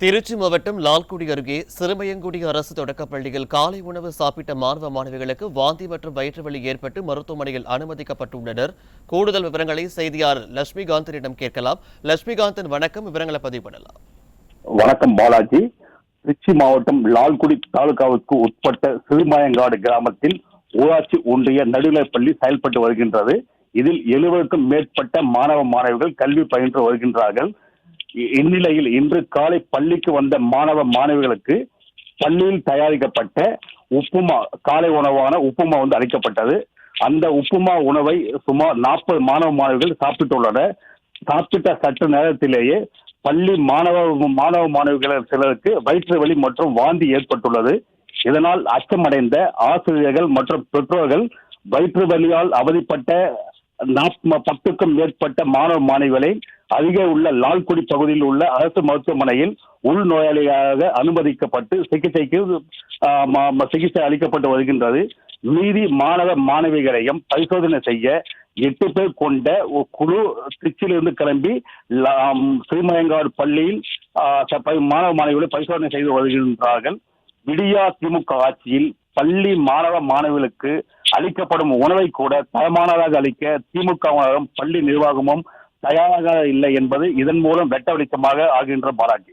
திருச்சி மாவட்டம் லால்குடி அருகே சிறுமயங்குடி அரசு தொடக்கப் பள்ளியில் காலை உணவு சாப்பிட்ட மாணவ மாணவிகளுக்கு வாந்தி மற்றும் வயிற்றுவலி ஏற்பட்டு மருத்துவமனையில் அனுமதிக்கப்பட்டுள்ளனர். கூடுதல் விவரங்களை செய்தியாளர் லட்சுமிகாந்தனிடம் கேட்கலாம். லட்சுமிகாந்தன் வணக்கம் விவரங்களை பதிவு பண்ணலாம். வணக்கம் பாலாஜி. திருச்சி மாவட்டம் லால்குடி தாலுகாவுக்கு உட்பட்ட சிறுமயங்காடு கிராமத்தில் ஊராட்சி ஒன்றிய நடுநிலைப்பள்ளி செயல்பட்டு வருகின்றது. இதில் எழுபதுக்கும் மேற்பட்ட மாணவ மாணவிகள் கல்வி பயின்று வருகின்றார்கள். இந்நிலையில் இன்று காலை பள்ளிக்கு வந்த மாணவ மாணவிகளுக்கு பள்ளியில் தயாரிக்கப்பட்ட உப்புமா காலை உணவான உப்புமா வந்து அளிக்கப்பட்டது. அந்த உப்புமா உணவை சுமார் நாற்பது மாணவ மாணவிகள் சாப்பிட்டுள்ளனர். சாப்பிட்ட சற்று நேரத்திலேயே பள்ளி மாணவ மாணவ மாணவிகள் சிலருக்கு வயிற்று வலி மற்றும் வாந்தி ஏற்பட்டுள்ளது. இதனால் அச்சமடைந்த ஆசிரியர்கள் மற்றும் பெற்றோர்கள் வயிற்று வலியால் அவதிப்பட்ட பத்துக்கும் மேற்பட்ட மாணவ மாணவிகளை அருகே உள்ள லால்குடி பகுதியில் உள்ள அரசு மருத்துவமனையில் உள்நோயாளியாக அனுமதிக்கப்பட்டு சிகிச்சைக்கு சிகிச்சை அளிக்கப்பட்டு வருகின்றது. மீதி மாணவ மாணவிகளையும் பரிசோதனை செய்ய எட்டு பேர் கொண்ட ஒரு குழு திருச்சியிலிருந்து கிளம்பி லா- ஸ்ரீமயங்காடு பள்ளியில் மாணவ மாணவிகளை பரிசோதனை செய்து வருகின்றார்கள். விடியா திமுக ஆட்சியில் பள்ளி மாணவ மாணவிகளுக்கு அளிக்கப்படும் உணவை கூட தரமானதாக அளிக்க திமுகவினரும் பள்ளி நிர்வாகமும் தயாராக இல்லை என்பது இதன் மூலம் வெட்ட வெளிச்சமாக ஆகின்ற பாராட்டு.